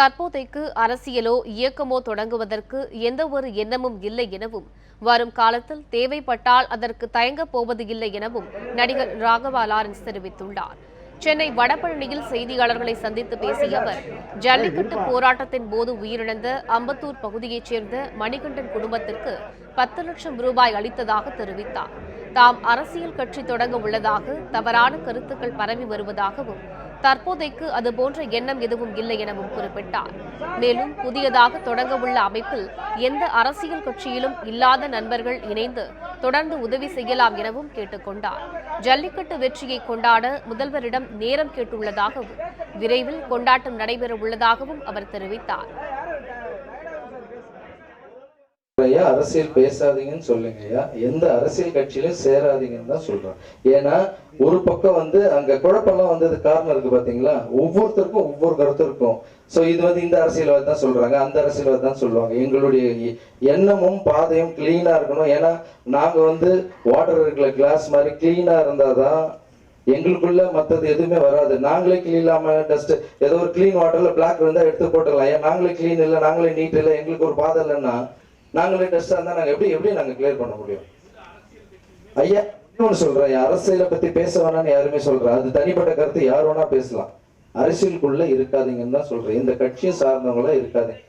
தற்போதைக்கு அரசியலோ இயக்கமோ தொடங்குவதற்கு எந்த ஒரு எண்ணமும் இல்லை எனவும் வரும் காலத்தில் தேவைப்பட்டால் அதற்கு தயங்கப் போவது இல்லை எனவும் நடிகர் ராகவா லாரன்ஸ் தெரிவித்துள்ளார். சென்னை வடபழனியில் செய்தியாளர்களை சந்தித்து பேசிய அவர் ஜல்லிக்கட்டு போராட்டத்தின் போது உயிரிழந்த அம்பத்தூர் பகுதியைச் சேர்ந்த மணிகண்டன் குடும்பத்திற்கு பத்து லட்சம் ரூபாய் அளித்ததாக தெரிவித்தார். தாம் அரசியல் கட்சி தொடங்க உள்ளதாக தவறான கருத்துக்கள் பரவி வருவதாகவும் தற்போதைக்கு அதுபோன்ற எண்ணம் எதுவும் இல்லை எனவும் குறிப்பிட்டார். மேலும் புதியதாக தொடங்க உள்ள அமைப்பில் எந்த அரசியல் கட்சியிலும் இல்லாத நண்பர்கள் இணைந்து தொடர்ந்து உதவி செய்யலாம் எனவும் கேட்டுக்கொண்டார். ஜல்லிக்கட்டு வெற்றியை கொண்டாட முதல்வரிடம் நேரம் கேட்டுள்ளதாகவும் விரைவில் கொண்டாட்டம் நடைபெற உள்ளதாகவும் அவர் தெரிவித்தார். ஐயா அரசியல் பேசாதீங்கன்னு சொல்லுங்க ஐயா. எந்த அரசியல் கட்சியிலும் சேராதீங்கன்னு தான் சொல்றேன் ஏன்னா ஒரு பக்கம் வந்து அங்க குழப்பம்லாம் வந்தது காரணம் இருக்கு பாத்தீங்களா? ஒவ்வொருத்தருக்கும் ஒவ்வொரு கருத்து இருக்கும். இது வந்து இந்த அரசியல்வாதி தான் சொல்றாங்க அந்த அரசியல்வாதி தான் சொல்லுவாங்க. எங்களுடைய எண்ணமும் பாதையும் கிளீனா இருக்கணும். ஏன்னா நாங்க வந்து வாட்டர் இருக்கிற கிளாஸ் மாதிரி கிளீனா இருந்தாதான் எங்களுக்குள்ள மற்றது எதுவுமே வராது. நாங்களே கிளீன் இல்லாம டஸ்ட் ஏதோ ஒரு க்ளீன் வாட்டர்ல பிளாக் இருந்தா எடுத்து போட்டுடலாம். ஏன் நாங்களே க்ளீன் இல்லை நாங்களே நீட் இல்லை எங்களுக்கு ஒரு பாதை இல்லைன்னா நாங்களே டஸ்டா இருந்தா நாங்க எப்படி எப்படி நாங்க கிளியர் பண்ண முடியும். ஐயா இன்னொன்னு சொல்றேன். அரசியலை பத்தி பேச வேணாம்னு யாருமே சொல்றேன் அது தனிப்பட்ட கருத்து யார் வேணா பேசலாம். அரசியலுக்குள்ள இருக்காதீங்கன்னு தான் சொல்றேன். இந்த கட்சியும் சார்ந்தவங்களா இருக்காதீங்க.